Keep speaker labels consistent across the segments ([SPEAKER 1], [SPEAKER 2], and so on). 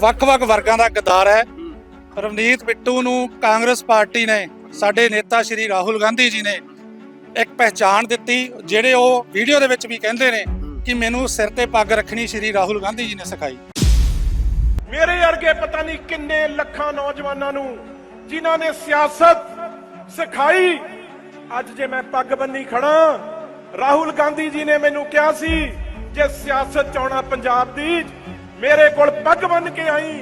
[SPEAKER 1] ਵੱਖ-ਵੱਖ ਵਰਗਾਂ ਦਾ ਗਦਾਰ ਹੈ। ਰਵਨੀਤ ਬਿੱਟੂ ਨੂੰ ਕਾਂਗਰਸ ਪਾਰਟੀ ਨੇ, ਸਾਡੇ ਨੇਤਾ ਸ਼੍ਰੀ ਰਾਹੁਲ ਗਾਂਧੀ ਜੀ ਨੇ ਇੱਕ ਪਹਿਚਾਣ ਦਿੱਤੀ, ਜਿਹੜੇ ਉਹ ਵੀਡੀਓ ਦੇ ਵਿੱਚ ਵੀ ਕਹਿੰਦੇ ਨੇ ਕਿ ਮੈਨੂੰ ਸਿਰ ਤੇ ਪੱਗ ਰੱਖਣੀ ਸ਼੍ਰੀ ਰਾਹੁਲ ਗਾਂਧੀ ਜੀ ਨੇ ਸਿਖਾਈ।
[SPEAKER 2] ਮੇਰੇ ਵਰਗੇ ਪਤਾ ਨਹੀਂ ਕਿੰਨੇ ਲੱਖਾਂ ਨੌਜਵਾਨਾਂ ਨੂੰ ਜਿਨ੍ਹਾਂ ਨੇ ਸਿਆਸਤ ਸਿਖਾਈ। ਅੱਜ ਜੇ ਮੈਂ ਪੱਗ ਬੰਨੀ ਖੜਾ ਰਾਹੁਲ ਗਾਂਧੀ ਜੀ ਨੇ ਮੈਨੂੰ ਕਿਹਾ ਸੀ, ਜੇ ਸਿਆਸਤ ਚਾਉਣਾ ਪੰਜਾਬ ਦੀ ਮੇਰੇ ਕੋਲ ਪੱਗ ਬੰਨ ਕੇ ਆਈ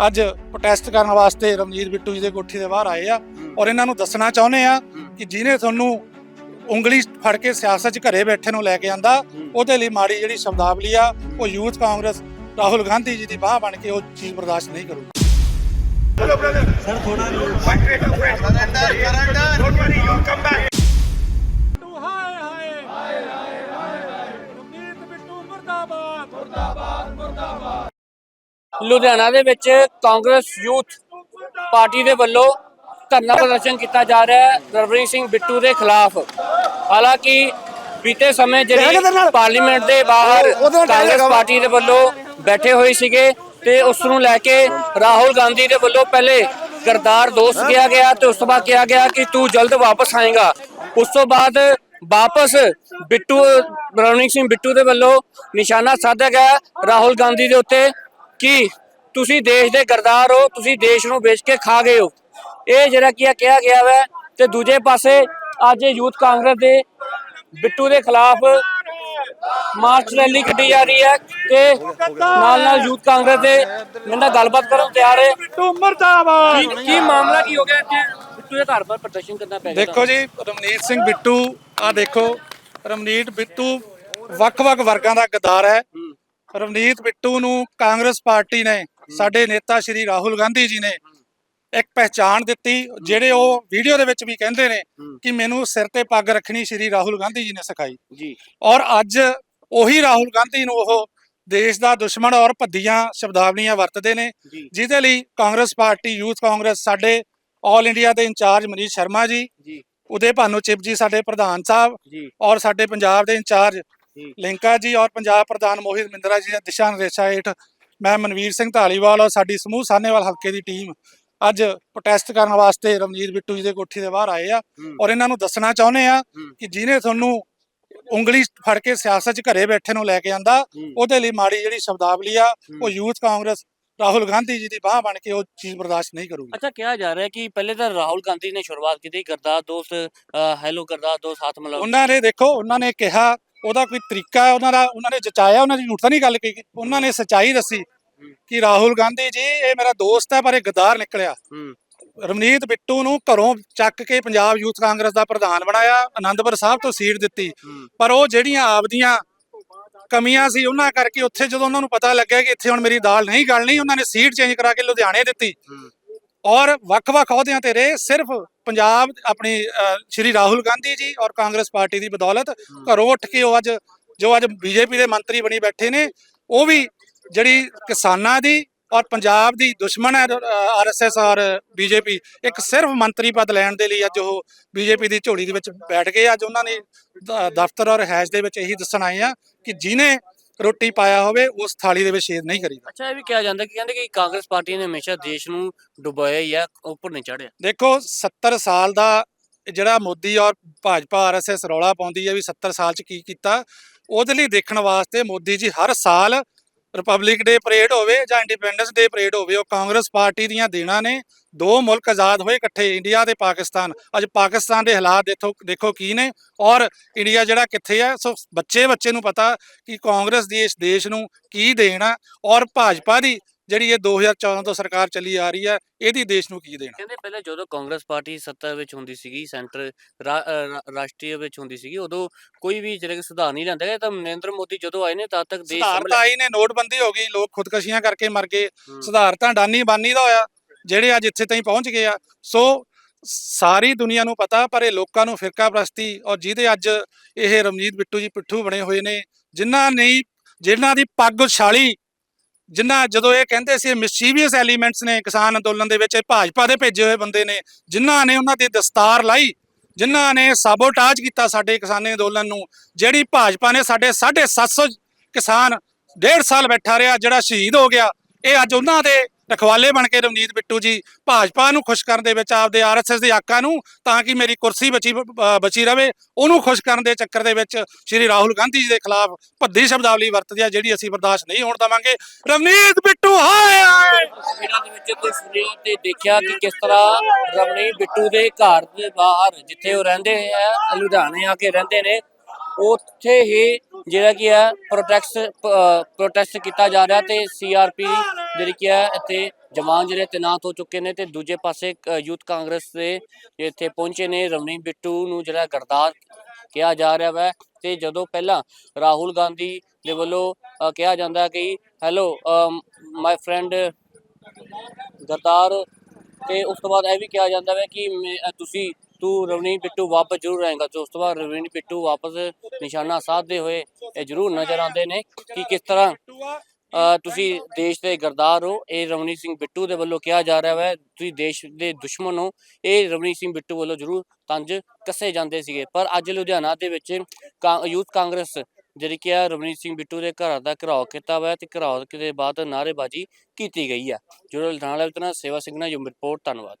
[SPEAKER 1] ਅੱਜ ਪ੍ਰੋਟੈਸਟ ਕਰਨ ਵਾਸਤੇ ਰਵਨੀਤ ਬਿੱਟੂ ਜੀ ਦੇ ਕੋਠੀ ਦੇ ਬਾਹਰ ਆਏ ਆ ਔਰ ਇਹਨਾਂ ਨੂੰ ਦੱਸਣਾ ਚਾਹੁੰਦੇ ਆ ਕਿ ਜਿਹਨੇ ਤੁਹਾਨੂੰ ਉਂਗਲੀ ਫੜ ਕੇ ਸਿਆਸਤ 'ਚ ਘਰੇ ਬੈਠੇ ਨੂੰ ਲੈ ਕੇ ਆਂਦਾ ਉਹਦੇ ਲਈ ਮਾੜੀ ਜਿਹੜੀ ਸ਼ਬਦਾਵਲੀ ਆ ਉਹ ਯੂਥ ਕਾਂਗਰਸ ਰਾਹੁਲ ਗਾਂਧੀ ਜੀ ਦੀ ਬਾਹ ਬਣ ਕੇ ਉਹ ਚੀਜ਼ ਬਰਦਾਸ਼ਤ ਨਹੀਂ ਕਰੂਗੀ
[SPEAKER 3] ਲੁਧਿਆਣਾ ਦੇ ਵਿੱਚ ਕਾਂਗਰਸ ਯੂਥ ਪਾਰਟੀ ਦੇ ਵੱਲੋਂ ਧਰਨਾ ਪ੍ਰਦਰਸ਼ਨ ਕੀਤਾ ਜਾ ਰਿਹਾ ਹੈ ਰਵਨੀਤ ਸਿੰਘ ਬਿੱਟੂ ਦੇ ਖਿਲਾਫ। ਹਾਲਾਂਕਿ ਬੀਤੇ ਸਮੇਂ ਜਿਹੜੀ ਪਾਰਲੀਮੈਂਟ ਦੇ ਬਾਹਰ ਕਾਂਗਰਸ ਪਾਰਟੀ ਦੇ ਵੱਲੋਂ ਬੈਠੇ ਹੋਏ ਸੀਗੇ ਤੇ ਉਸ ਨੂੰ ਲੈ ਕੇ ਰਾਹੁਲ ਗਾਂਧੀ ਦੇ ਵੱਲੋਂ ਪਹਿਲੇ ਗਰਦਾਰ ਦੋਸਤ ਕਿਹਾ ਗਿਆ ਤੇ ਉਸ ਤੋਂ ਬਾਅਦ ਕਿਹਾ ਗਿਆ ਕਿ ਤੂੰ ਜਲਦ ਵਾਪਸ ਆਏਗਾ। ਉਸ ਤੋਂ ਬਾਅਦ ਵਾਪਸ ਬਿੱਟੂ ਰਵਨੀਤ ਸਿੰਘ ਬਿੱਟੂ ਦੇ ਵੱਲੋਂ ਨਿਸ਼ਾਨਾ ਸਾਧਿਆ ਗਿਆ ਰਾਹੁਲ ਗਾਂਧੀ ਦੇ ਉੱਤੇ। ਕਿ ਤੁਸੀਂ ਦੇਸ਼ ਦੇ ਗਰਦਾਰ ਹੋ ਤੁਸੀਂ ਦੇਸ਼ ਨੂੰ ਵੇਚ ਕੇ ਖਾ ਗਏ ਹੋ। ਇਹ ਜਿਹੜਾ ਕੀ ਆ ਕਿਹਾ ਗਿਆ ਵੈ ਤੇ ਦੂਜੇ ਪਾਸੇ ਅੱਜ ਯੂਥ ਕਾਂਗਰਸ ਦੇ ਬਿੱਟੂ ਦੇ ਖਿਲਾਫ ਮਾਰਚ ਰੈਲੀ ਕੱਢੀ ਜਾ ਰਹੀ ਹੈ ਤੇ ਨਾਲ ਨਾਲ ਯੂਥ ਕਾਂਗਰਸ ਦੇ ਮੇਰੇ ਨਾਲ ਗੱਲਬਾਤ ਕਰਨ ਤਿਆਰ ਹੈ।
[SPEAKER 1] ਬਿੱਟੂ ਮਰਦਾਬਾਦ
[SPEAKER 3] ਕੀ ਕੀ ਮਾਮਲਾ ਕੀ ਹੋ ਗਿਆ ਇੱਥੇ? ਬਿੱਟੂ ਦੇ ਘਰ ਪਰ ਪ੍ਰਦਰਸ਼ਨ ਕਰਨਾ ਪੈ ਗਿਆ
[SPEAKER 1] ਦੇਖੋ ਜੀ ਰਮਨੀਤ ਸਿੰਘ ਬਿੱਟੂ ਆ ਦੇਖੋ ਰਮਨੀਤ ਬਿੱਟੂ ਵੱਖ-ਵੱਖ ਵਰਗਾਂ ਦਾ ਗਦਾਰ ਹੈ। ਰਵਨੀਤ ਬਿੱਟੂ ਨੂੰ ਕਾਂਗਰਸ ਪਾਰਟੀ ਨੇ ਸਾਡੇ ਨੇਤਾ ਸ਼੍ਰੀ ਰਾਹੁਲ ਗਾਂਧੀ ਜੀ ਨੇ ਇੱਕ ਪਹਿਚਾਣ ਦਿੱਤੀ ਜਿਹੜੇ ਉਹ ਵੀਡੀਓ ਦੇ ਵਿੱਚ ਵੀ ਕਹਿੰਦੇ ਨੇ ਕਿ ਮੈਨੂੰ ਸਿਰ ਤੇ ਪੱਗ ਰੱਖਣੀ ਸ਼੍ਰੀ ਰਾਹੁਲ ਗਾਂਧੀ ਜੀ ਨੇ ਸਿਖਾਈ।
[SPEAKER 3] ਜੀ।
[SPEAKER 1] ਔਰ ਅੱਜ ਉਹੀ ਰਾਹੁਲ ਗਾਂਧੀ ਨੂੰ ਉਹ ਦੇਸ਼ ਦਾ ਦੁਸ਼ਮਣ ਔਰ ਭੱਦੀਆਂ ਸ਼ਬਦਾਵਲੀਆਂ ਵਰਤਦੇ ਨੇ ਜਿਹਦੇ ਲਈ ਕਾਂਗਰਸ ਪਾਰਟੀ ਯੂਥ ਕਾਂਗਰਸ ਸਾਡੇ ਆਲ ਇੰਡੀਆ ਦੇ ਇੰਚਾਰਜ ਮਨੀਸ਼ ਸ਼ਰਮਾ ਜੀ
[SPEAKER 3] ਜੀ।
[SPEAKER 1] ਉਦੇ ਭਾਨੂ ਚਿਪ ਜੀ ਸਾਡੇ ਪ੍ਰਧਾਨ ਸਾਹਿਬ ਔਰ ਸਾਡੇ ਪੰਜਾਬ ਦੇ ਇੰਚਾਰਜ। ਲਿੰਕਾ ਜੀ ਔਰ ਪੰਜਾਬ ਪ੍ਰਧਾਨ ਮੋਹਿਤ ਮਿੰਦਰਾ ਜੀ ਦੇ ਦਿਸ਼ਾ ਨਿਰਦੇਸ਼ਾਂ ਹੇਠ ਮੈਂ ਮਨਵੀਰ ਸਿੰਘ ਢਾਲੀਵਾਲ ਔਰ ਸਾਡੀ ਸਮੂਹ ਸਾਹਨੇਵਾਲ ਹਲਕੇ ਦੀ ਟੀਮ ਅੱਜ ਪ੍ਰੋਟੈਸਟ ਕਰਨ ਵਾਸਤੇ ਰਵਨੀਤ ਬਿੱਟੂ ਜੀ ਦੇ ਕੋਠੀ ਦੇ ਬਾਹਰ ਆਏ ਆ। ਔਰ ਇਹਨਾਂ ਨੂੰ ਦੱਸਣਾ ਚਾਹੁੰਦੇ ਆ। ਕਿ ਜਿਹਨੇ ਤੁਹਾਨੂੰ ਉਂਗਲੀ ਫੜ ਕੇ ਸਿਆਸਤ 'ਚ ਘਰੇ ਬੈਠੇ ਨੂੰ ਲੈ ਕੇ ਆਂਦਾ। ਉਹਦੇ ਲਈ ਮਾੜੀ ਜਿਹੜੀ ਸ਼ਬਦਾਵਲੀ ਆ ਉਹ। ਯੂਥ ਕਾਂਗਰਸ ਰਾਹੁਲ ਗਾਂਧੀ ਜੀ ਦੀ ਬਾਹ ਬਣ ਕੇ ਉਹ ਚੀਜ਼ ਬਰਦਾਸ਼ਤ ਨਹੀਂ ਕਰੂਗੀ
[SPEAKER 3] ਅੱਛਾ ਕਿਹਾ ਜਾ ਰਿਹਾ ਕਿ ਪਹਿਲੇ ਤਾਂ ਰਾਹੁਲ ਗਾਂਧੀ ਨੇ ਸ਼ੁਰੂਆਤ ਕੀਤੀ ਗਰਦਾਰ ਦੋਸਤ ਹੈਲੋ ਗਰਦਾਰ ਦੋਸਤ ਹੱਥ ਮਿਲਾਓ
[SPEAKER 1] ਉਹਨਾਂ ਨੇ ਦੇਖੋ ਉਹਨਾਂ ਨੇ ਕਿਹਾ ਉਹਦਾ ਕੋਈ ਤਰੀਕਾ ਹੈ ਉਹਨਾਂ ਦਾ ਉਹਨਾਂ ਨੇ ਜਚਾਇਆ ਉਹਨਾਂ ਦੀ ਝੂਠ ਤਾਂ ਨਹੀਂ ਗੱਲ ਕਹੀ। ਉਹਨਾਂ ਨੇ ਸੱਚਾਈ ਦੱਸੀ ਕਿ ਰਾਹੁਲ ਗਾਂਧੀ ਜੀ ਇਹ ਮੇਰਾ ਦੋਸਤ ਹੈ ਪਰ ਇਹ ਗਦਾਰ ਨਿਕਲਿਆ।
[SPEAKER 3] ਹੂੰ।
[SPEAKER 1] ਰਵਨੀਤ ਬਿੱਟੂ ਨੂੰ ਘਰੋਂ ਚੱਕ ਕੇ ਪੰਜਾਬ ਯੂਥ ਕਾਂਗਰਸ ਦਾ ਪ੍ਰਧਾਨ ਬਣਾਇਆ ਆਨੰਦਪੁਰ ਸਾਹਿਬ ਤੋਂ ਸੀਟ ਦਿੱਤੀ। ਪਰ ਉਹ ਜਿਹੜੀਆਂ ਆਪਦੀਆਂ ਕਮੀਆਂ ਸੀ ਉਹਨਾਂ ਕਰਕੇ ਉੱਥੇ ਜਦੋਂ ਉਹਨਾਂ ਨੂੰ ਪਤਾ ਲੱਗਿਆ ਕਿ ਇੱਥੇ ਹੁਣ ਮੇਰੀ ਦਾਲ ਨਹੀਂ ਗਲਣੀ ਉਹਨਾਂ ਨੇ ਸੀਟ ਚੇਂਜ ਕਰਾ ਕੇ ਲੁਧਿਆਣੇ ਦਿੱਤੀ। ਔਰ ਵੱਖ-ਵੱਖ ਅਹੁਦਿਆਂ ਤੇ ਰਹੇ। ਸਿਰਫ ਪੰਜਾਬ ਆਪਣੀ ਸ਼੍ਰੀ ਰਾਹੁਲ ਗਾਂਧੀ ਜੀ ਔਰ ਕਾਂਗਰਸ ਪਾਰਟੀ ਦੀ ਬਦੌਲਤ ਘਰੋਂ ਉੱਠ ਕੇ ਉਹ ਅੱਜ ਜੋ ਅੱਜ ਬੀਜੇਪੀ ਦੇ ਮੰਤਰੀ ਬਣੀ ਬੈਠੇ ਨੇ ਉਹ ਵੀ ਜਿਹੜੀ ਕਿਸਾਨਾਂ ਦੀ ਔਰ ਪੰਜਾਬ ਦੀ ਦੁਸ਼ਮਣ ਹੈ ਆਰਐਸਐਸ ਔਰ ਬੀਜੇਪੀ ਇੱਕ ਸਿਰਫ ਮੰਤਰੀ ਪਦ ਲੈਣ ਦੇ ਲਈ ਅੱਜ ਉਹ ਬੀਜੇਪੀ ਦੀ ਝੋਲੀ ਦੇ ਵਿੱਚ ਬੈਠ ਗਏ। ਅੱਜ ਉਹਨਾਂ ਨੇ ਦਫ਼ਤਰ ਔਰ ਹੈਸ਼ ਦੇ ਵਿੱਚ ਇਹੀ ਦੱਸਣ ਆਏ ਆ ਕਿ ਜਿਹਨੇ ਰੋਟੀ ਪਾਇਆ ਹੋਵੇ ਉਸ ਥਾਲੀ ਦੇ ਵਿੱਚ ਛੇਦ ਨਹੀਂ ਕਰੀਦਾ।
[SPEAKER 3] ਅੱਛਾ ਇਹ ਵੀ ਕਿਹਾ ਜਾਂਦਾ ਕਿ ਕਹਿੰਦੇ ਕਿ ਕਾਂਗਰਸ ਪਾਰਟੀ ਨੇ ਹਮੇਸ਼ਾ ਦੇਸ਼ ਨੂੰ ਡੁਬਾਇਆ ਹੀ ਹੈ ਉੱਪਰ ਨਹੀਂ ਚੜਿਆ
[SPEAKER 1] ਦੇਖੋ 70 ਸਾਲ ਦਾ ਜਿਹੜਾ ਮੋਦੀ ਔਰ ਭਾਜਪਾ ਆਰਐਸਐਸ ਰੌਲਾ ਪਾਉਂਦੀ ਹੈ ਵੀ 70 ਸਾਲ ਚ ਕੀ ਕੀਤਾ ਉਹਦੇ ਲਈ ਦੇਖਣ ਵਾਸਤੇ ਮੋਦੀ ਜੀ ਹਰ ਸਾਲ ਰਿਪਬਲਿਕ ਡੇ ਪਰੇਡ ਹੋਵੇ ਜਾਂ ਇੰਡੀਪੈਂਡੈਂਸ ਡੇ ਪਰੇਡ ਹੋਵੇ, ਉਹ ਕਾਂਗਰਸ ਪਾਰਟੀ ਦੀਆਂ ਦੇਣਾ ਨੇ। ਦੋ ਮੁਲਕ ਆਜ਼ਾਦ ਹੋਏ ਇਕੱਠੇ ਇੰਡੀਆ ਤੇ ਪਾਕਿਸਤਾਨ। ਅੱਜ ਪਾਕਿਸਤਾਨ ਦੇ ਹਾਲਾਤ ਦੇਖੋ ਦੇਖੋ ਕੀ ਨੇ। ਔਰ ਇੰਡੀਆ ਜਿਹੜਾ ਕਿੱਥੇ ਆ, ਸੋ ਬੱਚੇ ਬੱਚੇ ਨੂੰ ਪਤਾ ਕਿ ਕਾਂਗਰਸ ਦੀ ਇਸ ਦੇਸ਼ ਨੂੰ ਕੀ ਦੇਣਾ ਔਰ ਭਾਜਪਾ ਦੀ ਜਿਹੜੀ ਇਹ 2014 ਤੋਂ ਸਰਕਾਰ ਚੱਲੀ ਆ ਰਹੀ ਹੈ ਇਹਦੀ ਦੇਸ਼ ਨੂੰ ਕੀ ਦੇਣਾ
[SPEAKER 3] ਕਹਿੰਦੇ ਪਹਿਲੇ ਜਦੋਂ ਕਾਂਗਰਸ ਪਾਰਟੀ ਸੱਤਾ ਵਿੱਚ ਹੁੰਦੀ ਸੀਗੀ ਸੈਂਟਰ ਰਾਸ਼ਟਰੀ ਵਿੱਚ ਹੁੰਦੀ ਸੀਗੀ ਉਦੋਂ ਕੋਈ ਵੀ ਜਿਹੜੇ ਕਿ ਸੁਧਾਰ ਨਹੀਂ ਲੈਂਦਾ ਤਾਂ ਨਰਿੰਦਰ ਮੋਦੀ ਜਦੋਂ ਆਏ ਨੇ ਤਦ ਤੱਕ ਦੇਸ਼
[SPEAKER 1] ਸੁਧਾਰ। ਤਾਂ ਆਈ ਨੇ ਨੋਟਬੰਦੀ ਹੋ ਗਈ ਲੋਕ ਖੁਦਕਸ਼ੀਆਂ ਕਰਕੇ ਮਰ ਗਏ। ਸੁਧਾਰ ਤਾਂ ਡਾਨੀ ਬਾਨੀ ਦਾ ਹੋਇਆ ਜਿਹੜੇ ਅੱਜ ਇੱਥੇ ਤਾਈਂ ਪਹੁੰਚ ਗਏ ਆ ਸੋ ਸਾਰੀ ਦੁਨੀਆ ਨੂੰ ਪਤਾ ਪਰ ਇਹ ਲੋਕਾਂ ਨੂੰ ਫਿਰਕਾ ਪ੍ਰਸਤੀ ਔਰ ਜਿਹਦੇ ਅੱਜ ਇਹ ਰਮਜੀਤ ਬਿੱਟੂ ਜੀ ਪਿੱਠੂ ਬਣੇ ਹੋਏ ਨੇ ਜਿਨ੍ਹਾਂ ਨੇ ਜਿਨ੍ਹਾਂ ਦੀ ਪੱਗ ਉਛਾਲੀ ਜਿਨ੍ਹਾਂ ਜਦੋਂ ਇਹ ਕਹਿੰਦੇ ਸੀ ਮਿਸਚੀਵੀਅਸ ਐਲੀਮੈਂਟਸ ਨੇ ਕਿਸਾਨ ਅੰਦੋਲਨ ਦੇ ਵਿੱਚ, ਇਹ ਭਾਜਪਾ ਦੇ ਭੇਜੇ ਹੋਏ ਬੰਦੇ ਨੇ ਜਿਨ੍ਹਾਂ ਨੇ ਉਹਨਾਂ ਦੀ ਦਸਤਾਰ ਲਾਈ ਜਿਨ੍ਹਾਂ ਨੇ ਸਾਬੋਟਾਜ ਕੀਤਾ ਸਾਡੇ ਕਿਸਾਨੀ ਅੰਦੋਲਨ ਨੂੰ, ਜਿਹੜੀ ਭਾਜਪਾ ਨੇ ਸਾਡੇ 750 ਕਿਸਾਨ ਡੇਢ ਸਾਲ ਬੈਠਾ ਰਿਹਾ, ਜਿਹੜਾ ਸ਼ਹੀਦ ਹੋ ਗਿਆ, ਇਹ ਅੱਜ ਉਹਨਾਂ ਦੇ ਰਖਵਾਲੇ ਬਣ ਕੇ ਰਵਨੀਤ ਬਿੱਟੂ ਜੀ ਭਾਜਪਾ ਨੂੰ ਖੁਸ਼ ਕਰਨ ਦੇ ਵਿੱਚ, ਆਪਦੇ ਆਰਐਸਐਸ ਦੇ ਆਕਾਂ ਨੂੰ ਤਾਂ ਕਿ ਮੇਰੀ ਕੁਰਸੀ ਬਚੀ ਬਚੀ ਰਵੇ, ਉਹਨੂੰ ਖੁਸ਼ ਕਰਨ ਦੇ ਚੱਕਰ ਦੇ ਵਿੱਚ ਸ਼੍ਰੀ ਰਾਹੁਲ ਗਾਂਧੀ ਜੀ ਦੇ ਖਿਲਾਫ ਭੱਦੀ ਸ਼ਬਦਾਵਲੀ ਵਰਤਦੀ ਆ ਜਿਹੜੀ ਅਸੀਂ ਬਰਦਾਸ਼ਤ ਨਹੀਂ ਹੋਣ ਦਵਾਂਗੇ। ਰਵਨੀਤ ਬਿੱਟੂ, ਹਾਏ ਹਾਏ!
[SPEAKER 3] ਤਸਵੀਰਾਂ ਦੇ ਵਿੱਚ ਕੋਈ ਸੁਣਿਆ ਤੇ ਦੇਖਿਆ ਕਿ ਕਿਸ ਤਰ੍ਹਾਂ ਰਵਨੀਤ ਬਿੱਟੂ ਦੇ ਘਰ ਦੇ ਬਾਹਰ ਜਿੱਥੇ ਉਹ ਰਹਿੰਦੇ ਆ, ਲੁਧਿਆਣੇ ਆ ਕੇ ਰਹਿੰਦੇ ਨੇ ਉੱਥੇ ਹੀ ਜਿਹੜਾ ਕੀ ਹੈ ਪ੍ਰੋਟੈਸਟ ਪ੍ਰੋਟੈਸਟ ਕੀਤਾ ਜਾ ਰਿਹਾ ਤੇ ਸੀਆਰਪੀ ਜਿਹੜੀ ਕੀ ਹੈ ਇੱਥੇ ਜਵਾਨ ਜਿਹੜੇ ਤੈਨਾਤ ਹੋ ਚੁੱਕੇ ਨੇ ਤੇ ਦੂਜੇ ਪਾਸੇ ਅ, ਯੂਥ ਕਾਂਗਰਸ ਦੇ ਇੱਥੇ ਪਹੁੰਚੇ ਨੇ ਰਮਣੀ ਬਿੱਟੂ ਨੂੰ ਜਿਹੜਾ ਗਰਦਾਰ ਕਿਹਾ ਜਾ ਰਿਹਾ ਹੈ ਤੇ ਜਦੋਂ ਪਹਿਲਾਂ ਰਾਹੁਲ ਗਾਂਧੀ ਦੇ ਵੱਲੋਂ ਕਿਹਾ ਜਾਂਦਾ ਕਿ ਹੈਲੋ ਮਾਈ ਫਰੈਂਡ ਗਰਦਾਰ ਤੇ ਉਸ ਤੋਂ ਬਾਅਦ ਇਹ ਵੀ ਕਿਹਾ ਜਾਂਦਾ ਹੈ ਕਿ ਮੈਂ- ਤੁਸੀਂ ਤੂੰ ਰਵਨੀਤ ਬਿੱਟੂ ਵਾਪਸ ਜ਼ਰੂਰ ਆਏਗਾ। ਤੇ ਉਸ ਤੋਂ ਬਾਅਦ ਰਵਨੀਤ ਬਿੱਟੂ ਵਾਪਸ ਨਿਸ਼ਾਨਾ ਸਾਧਦੇ ਹੋਏ ਇਹ ਜ਼ਰੂਰ ਨਜ਼ਰ ਆਉਂਦੇ ਨੇ ਕਿ ਕਿਸ ਤਰ੍ਹਾਂ ਤੁਸੀਂ ਦੇਸ਼ ਦੇ ਗਰਦਾਰ ਹੋ। ਇਹ ਰਵਨੀਤ ਸਿੰਘ ਬਿੱਟੂ ਦੇ ਵੱਲੋਂ ਕਿਹਾ ਜਾ ਰਿਹਾ ਹੈ, ਤੁਸੀਂ ਦੇਸ਼ ਦੇ ਦੁਸ਼ਮਣ ਹੋ। ਇਹ ਰਵਨੀਤ ਸਿੰਘ ਬਿੱਟੂ ਵੱਲੋਂ ਜ਼ਰੂਰ ਤੰਜ ਕੱਸੇ ਜਾਂਦੇ ਸੀਗੇ। ਪਰ ਅੱਜ ਲੁਧਿਆਣਾ ਦੇ ਵਿੱਚ ਕਾਂ- ਯੂਥ ਕਾਂਗਰਸ ਜਿਹੜੀ ਕਿ ਆ, ਰਵਨੀਤ ਸਿੰਘ ਬਿੱਟੂ ਦੇ ਘਰ ਦਾ ਘਿਰਾਓ ਕੀਤਾ ਹੋਇਆ ਤੇ ਘਿਰਾਓ ਦੇ ਬਾਅਦ ਨਾਅਰੇਬਾਜ਼ੀ ਕੀਤੀ ਗਈ ਹੈ। ਜੋ ਲੁਧਿਆਣਾ ਵਿੱਚ ਸੇਵਾ ਸਿੰਘ ਨਾਲ ਜੋ ਰਿਪੋਰਟ, ਧੰਨਵਾਦ।